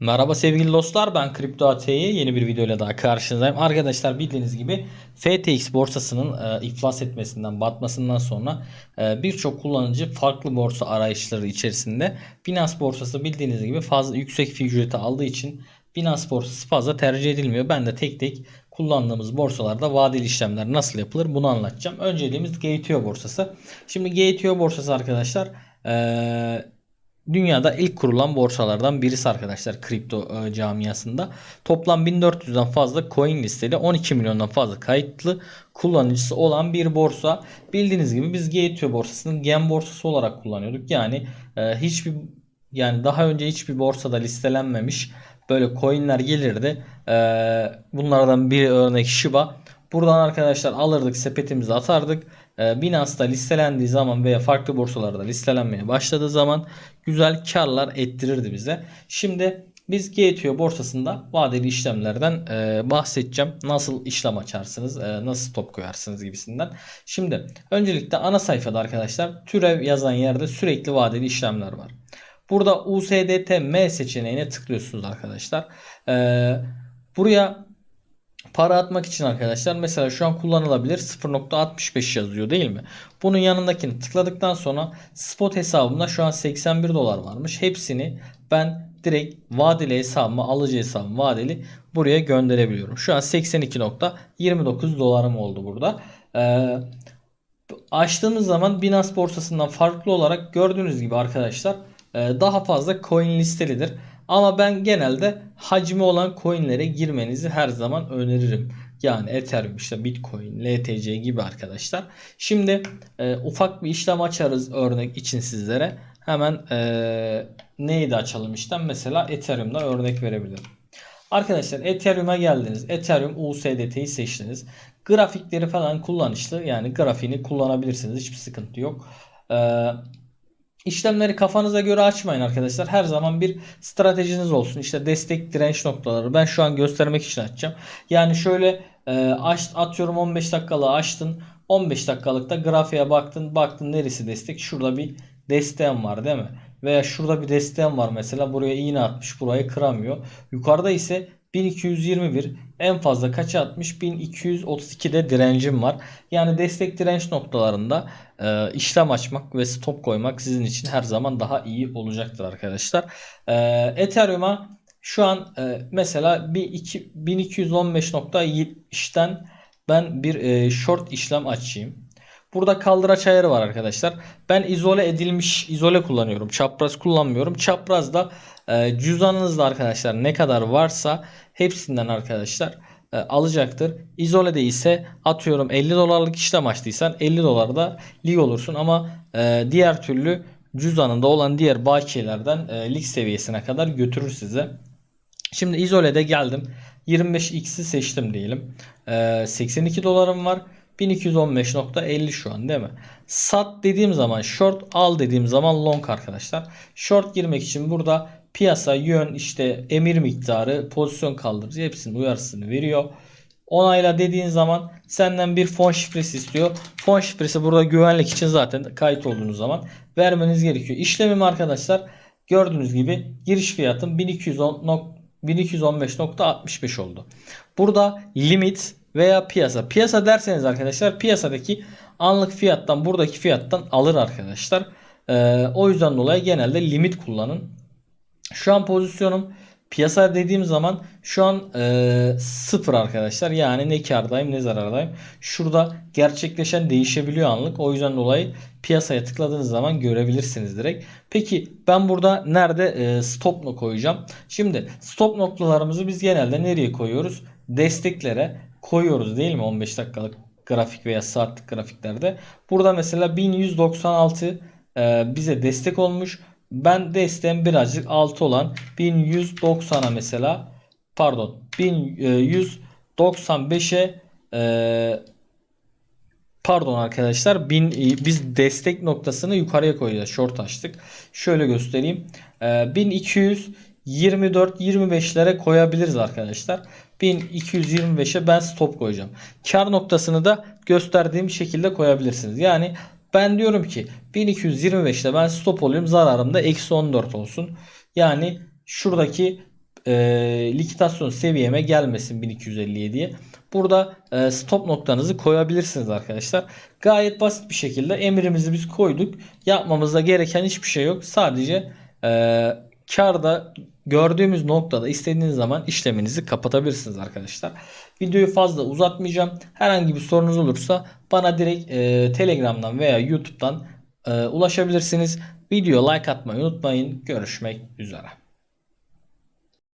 Merhaba sevgili dostlar ben Kripto AT'ye yeni bir videoyla daha karşınızdayım. Arkadaşlar bildiğiniz gibi FTX borsasının e, iflas etmesinden batmasından sonra e, birçok kullanıcı farklı borsa arayışları içerisinde Binance borsası bildiğiniz gibi fazla yüksek fi ücreti aldığı için Binance borsası fazla tercih edilmiyor. Ben de tek tek kullandığımız borsalarda vadeli işlemler nasıl yapılır bunu anlatacağım. Önceliğimiz GTO borsası. Şimdi GTO borsası arkadaşlar eee dünyada ilk kurulan borsalardan birisi arkadaşlar kripto e, camiasında. Toplam 1400'den fazla coin listeli 12 milyondan fazla kayıtlı kullanıcısı olan bir borsa. Bildiğiniz gibi biz GTO borsasını gen borsası olarak kullanıyorduk. Yani e, hiçbir yani daha önce hiçbir borsada listelenmemiş böyle coinler gelirdi. E, bunlardan bir örnek Shiba. Buradan arkadaşlar alırdık sepetimize atardık. E, Binance'da listelendiği zaman veya farklı borsalarda listelenmeye başladığı zaman güzel karlar ettirirdi bize. Şimdi biz GTO borsasında vadeli işlemlerden e, bahsedeceğim. Nasıl işlem açarsınız, e, nasıl top koyarsınız gibisinden. Şimdi öncelikle ana sayfada arkadaşlar türev yazan yerde sürekli vadeli işlemler var. Burada USDT M seçeneğine tıklıyorsunuz arkadaşlar. E, buraya para atmak için arkadaşlar mesela şu an kullanılabilir 0.65 yazıyor değil mi? Bunun yanındakini tıkladıktan sonra spot hesabımda şu an 81 dolar varmış. Hepsini ben direkt vadeli hesabıma alıcı hesabım vadeli buraya gönderebiliyorum. Şu an 82.29 dolarım oldu burada. Ee, açtığınız zaman Binance borsasından farklı olarak gördüğünüz gibi arkadaşlar e, daha fazla coin listelidir. Ama ben genelde hacmi olan coinlere girmenizi her zaman öneririm. Yani Ethereum işte Bitcoin, LTC gibi arkadaşlar. Şimdi e, ufak bir işlem açarız örnek için sizlere. Hemen e, neydi açalım işlem? Mesela Ethereum'da örnek verebilirim. Arkadaşlar Ethereum'a geldiniz. Ethereum USDT'yi seçtiniz. Grafikleri falan kullanışlı. Yani grafiğini kullanabilirsiniz. Hiçbir sıkıntı yok. Ee, İşlemleri kafanıza göre açmayın arkadaşlar. Her zaman bir stratejiniz olsun. İşte destek direnç noktaları. Ben şu an göstermek için açacağım. Yani şöyle e, aç, atıyorum 15 dakikalığı açtın. 15 dakikalıkta grafiğe baktın. Baktın neresi destek? Şurada bir desteğim var değil mi? Veya şurada bir desteğim var mesela. Buraya iğne atmış. Burayı kıramıyor. Yukarıda ise 1221 en fazla kaça atmış 1232'de direncim var. Yani destek direnç noktalarında e, işlem açmak ve stop koymak sizin için her zaman daha iyi olacaktır arkadaşlar. E, Ethereum'a şu an e, mesela bir 1215.70'ten ben bir e, short işlem açayım. Burada kaldıraç ayarı var arkadaşlar. Ben izole edilmiş izole kullanıyorum. Çapraz kullanmıyorum. Çapraz da e, cüzdanınızda arkadaşlar ne kadar varsa hepsinden arkadaşlar e, alacaktır. İzolede ise atıyorum 50 dolarlık işlem açtıysan 50 dolarda lig olursun ama e, diğer türlü cüzdanında olan diğer bakiyelerden e, lig seviyesine kadar götürür size. Şimdi izolede geldim. 25x'i seçtim diyelim. E, 82 dolarım var. 1215.50 şu an değil mi? Sat dediğim zaman short al dediğim zaman long arkadaşlar. Short girmek için burada piyasa yön işte emir miktarı pozisyon kaldırıcı hepsinin uyarısını veriyor. Onayla dediğin zaman senden bir fon şifresi istiyor. Fon şifresi burada güvenlik için zaten kayıt olduğunuz zaman vermeniz gerekiyor. İşlemim arkadaşlar gördüğünüz gibi giriş fiyatım 1210 1215.65 oldu. Burada limit veya piyasa. Piyasa derseniz arkadaşlar piyasadaki anlık fiyattan buradaki fiyattan alır arkadaşlar. Ee, o yüzden dolayı genelde limit kullanın. Şu an pozisyonum piyasa dediğim zaman şu an e, sıfır arkadaşlar. Yani ne kardayım ne zarardayım. Şurada gerçekleşen değişebiliyor anlık. O yüzden dolayı piyasaya tıkladığınız zaman görebilirsiniz direkt. Peki ben burada nerede e, stop nokta koyacağım? Şimdi stop noktalarımızı biz genelde nereye koyuyoruz? Desteklere koyuyoruz değil mi? 15 dakikalık grafik veya saatlik grafiklerde. Burada mesela 1196 e, bize destek olmuş. Ben desteğim birazcık altı olan 1190'a mesela pardon 1195'e e, pardon arkadaşlar 1000 biz destek noktasını yukarıya koyacağız. Short açtık. Şöyle göstereyim. E, 1224 25'lere koyabiliriz arkadaşlar. 1225'e ben stop koyacağım. Kar noktasını da gösterdiğim şekilde koyabilirsiniz. Yani ben diyorum ki 1225'te ben stop oluyorum. Zararım da eksi 14 olsun. Yani şuradaki e, likitasyon seviyeme gelmesin 1257'ye. Burada e, stop noktanızı koyabilirsiniz arkadaşlar. Gayet basit bir şekilde emrimizi biz koyduk. Yapmamıza gereken hiçbir şey yok. Sadece e, karda gördüğümüz noktada istediğiniz zaman işleminizi kapatabilirsiniz arkadaşlar. Videoyu fazla uzatmayacağım. Herhangi bir sorunuz olursa bana direkt e, Telegram'dan veya YouTube'dan e, ulaşabilirsiniz. Video like atmayı unutmayın. Görüşmek üzere.